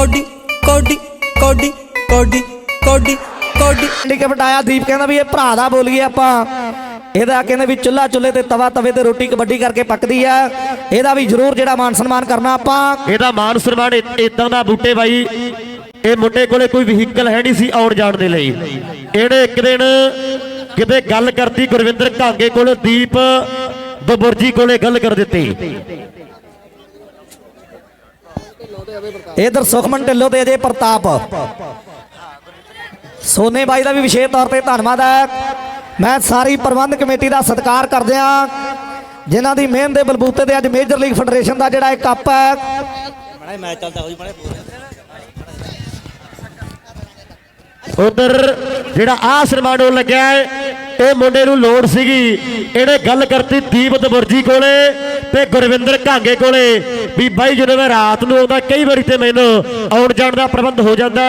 Cody ਕੋਡੀ ਕੋਡੀ ਕੋਡੀ ਕੋਡੀ ਕੋਡੀ। ਲਿਖ ਬਟਾਇਆ ਦੀਪ ਕਹਿੰਦਾ ਵੀ ਇਹ ਭਰਾ ਦਾ ਬੋਲੀਏ ਆਪਾਂ। ਇਹਦਾ ਕਹਿੰਦੇ ਵੀ ਚੁੱਲਾ ਚੁੱਲੇ ਤੇ ਤਵਾ ਤਵੇ ਤੇ ਰੋਟੀ ਕਬੱਡੀ ਕਰਕੇ ਪੱਕਦੀ ਆ। ਇਹਦਾ ਵੀ ਜ਼ਰੂਰ ਜਿਹੜਾ ਮਾਨ ਸਨਮਾਨ ਕਰਨਾ ਆਪਾਂ। ਇਹਦਾ ਮਾਨ ਸਨਮਾਨ ਇਦਾਂ ਦਾ ਬੂਟੇ ਬਾਈ ਇਹ ਮੁੰਡੇ ਕੋਲੇ ਕੋਈ ਵਹੀਕਲ ਹੈ ਨਹੀਂ ਸੀ ਆਉਣ ਜਾਣ ਦੇ ਲਈ। ਇਹਨੇ ਇੱਕ ਦਿਨ ਕਿਤੇ ਗੱਲ ਕਰਤੀ ਗੁਰਵਿੰਦਰ ਘਾਂਗੇ ਕੋਲ ਦੀਪ ਦਬੁਰਜੀ ਕੋਲੇ ਗੱਲ ਕਰ ਦਿੱਤੀ। ਇਧਰ ਸੁਖਮਨ ਢਿੱਲੋਂ ਤੇ ਅਜੇ ਪ੍ਰਤਾਪ। ਸੋਨੇ ਬਾਈ ਦਾ ਵੀ ਵਿਸ਼ੇਸ਼ ਤੌਰ ਤੇ ਧੰਨਵਾਦ ਹੈ। ਮੈਂ ਸਾਰੀ ਪ੍ਰਬੰਧ ਕਮੇਟੀ ਦਾ ਸਤਿਕਾਰ ਕਰਦਿਆਂ ਜਿਨ੍ਹਾਂ ਦੀ ਮਿਹਨਤ ਦੇ ਬਲਬੂਤੇ ਤੇ ਅੱਜ ਮੇਜਰ ਲੀਗ ਫੈਡਰੇਸ਼ਨ ਦਾ ਜਿਹੜਾ ਇਹ ਕੱਪ ਹੈ। ਉਧਰ ਜਿਹੜਾ ਆਹ ਸਨਮਾਨ ਲੱਗਿਆ ਹੈ ਇਹ ਮੁੰਡੇ ਨੂੰ ਲੋੜ ਸੀਗੀ। ਇਹਨੇ ਗੱਲ ਕਰਤੀ ਦੀਪ ਦਬੁਰਜੀ ਕੋਲੇ ਤੇ ਗੁਰਵਿੰਦਰ ਘਾਂਗੇ ਕੋਲੇ ਵੀ ਬਾਈ ਜਦੋਂ ਮੈਂ ਰਾਤ ਨੂੰ ਆਉਂਦਾ, ਕਈ ਵਾਰੀ ਤੇ ਮੈਨੂੰ ਆਉਣ ਜਾਣ ਦਾ ਪ੍ਰਬੰਧ ਹੋ ਜਾਂਦਾ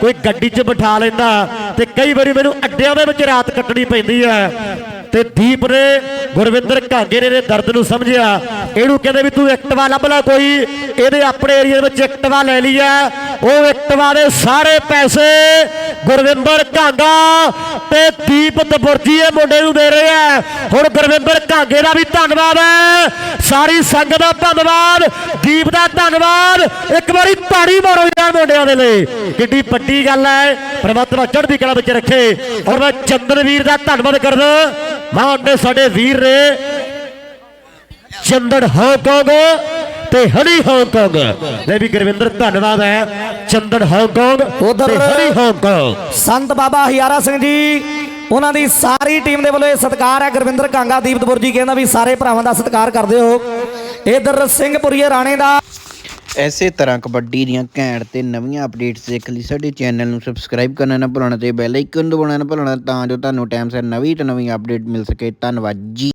ਕੋਈ ਗੱਡੀ 'ਚ ਬਿਠਾ ਲੈਂਦਾ ਤੇ ਕਈ ਵਾਰੀ ਮੈਨੂੰ ਅੱਡਿਆਂ ਦੇ ਵਿੱਚ ਰਾਤ ਕੱਟਣੀ ਪੈਂਦੀ ਹੈ। ਤੇ ਦੀਪ ਨੇ, ਗੁਰਵਿੰਦਰ ਘਾਂਗੇ ਨੇ ਇਹਦੇ ਦਰਦ ਨੂੰ ਸਮਝਿਆ। ਇਹਨੂੰ ਕਹਿੰਦੇ ਵੀ ਤੂੰ ਐਕਟਿਵਾ ਲੱਭ ਲੈ ਕੋਈ, ਇਹਦੇ ਆਪਣੇ ਏਰੀਆ ਦੇ ਵਿੱਚ ਐਕਟਿਵਾ ਲੈ ਲਈ ਆ ਉਹ ਐਕਟਿਵਾ ਦੇ ਸਾਰੇ ਪੈਸੇ ਗੁਰਵਿੰਦਰ ਘਾਂਗਾ ਤੇ ਦੀਪ ਦਬੁਰਜੀ ਇਹ ਮੁੰਡੇ ਨੂੰ ਦੇ ਰਹੇ ਆ। ਹੁਣ ਗੁਰਵਿੰਦਰ ਘਾਂਗੇ ਦਾ ਵੀ ਧੰਨਵਾਦ ਹੈ। ਸਾਰੀ ਸੰਗਤ ਦਾ ਧੰਨਵਾਦ, ਦੀਪ ਦਾ ਧੰਨਵਾਦ। ਇੱਕ ਵਾਰੀ ਤਾੜੀ ਮਾਰੋ ਯਾਰ ਮੁੰਡਿਆਂ ਦੇ ਲਈ। ਕਿੱਡੀ ਵੱਡੀ ਗੱਲ ਹੈ। ਪਰਮਾਤਮਾ ਚੜ੍ਹਦੀ ਕਲਾ ਵਿੱਚ ਰੱਖੇ। ਔਰ ਮੈਂ ਚੰਦਨਵੀਰ ਦਾ ਧੰਨਵਾਦ ਕਰਦਾ। ਮਾਂ ਨੇ ਸਾਡੇ ਵੀਰ ਨੇ। ਚੰਦਨ ਹਾਂਗਕਾਂਗ ਤੇ ਹਣੀ ਹਾਂਗਕਾਂਗ ਲੈ ਵੀ ਗੁਰਵਿੰਦਰ ਧੰਨਵਾਦ ਹੈ। ਚੰਦਨ ਹਾਂਗਕਾਂਗ ਉੱਧਰ- ਤੇ ਹਣੀ ਹਾਂਗਕਾਂਗ ਸੰਤ ਬਾਬਾ ਹਿਆਰਾ ਸਿੰਘ ਜੀ ਉਹਨਾਂ ਦੀ ਸਾਰੀ ਟੀਮ ਦੇ ਵੱਲੋਂ ਇਹ ਸਤਿਕਾਰ ਹੈ। ਗੁਰਵਿੰਦਰ ਕਾਂਗਾ ਦੀਪ ਦਬੁਰਜੀ ਕਹਿੰਦਾ ਵੀ ਸਾਰੇ ਭਰਾਵਾਂ ਦਾ ਸਤਿਕਾਰ ਕਰਦੇ ਹੋ। ਇਧਰ ਸਿੰਘਪੁਰੀਏ ਰਾਣੇ ਦਾ ਐਸੇ ਤਰ੍ਹਾਂ ਕਬੱਡੀ ਦੀਆਂ ਘੈਂਟ ਤੇ ਨਵੀਆਂ ਅਪਡੇਟਸ ਦੇਖਣ ਲਈ ਸਾਡੇ ਚੈਨਲ ਨੂੰ ਸਬਸਕ੍ਰਾਈਬ ਕਰਨਾ ਨਾ ਭੁੱਲਣਾ ਤੇ ਬੈਲ ਆਈਕਨ ਦਬਾਉਣਾ ਨਾ ਭੁੱਲਣਾ ਤਾਂ ਜੋ ਤੁਹਾਨੂੰ ਟਾਈਮ ਸਿਰ ਨਵੀਂ ਤੋਂ ਨਵੀਂ ਅਪਡੇਟ ਮਿਲ ਸਕੇ। ਧੰਨਵਾਦ ਜੀ।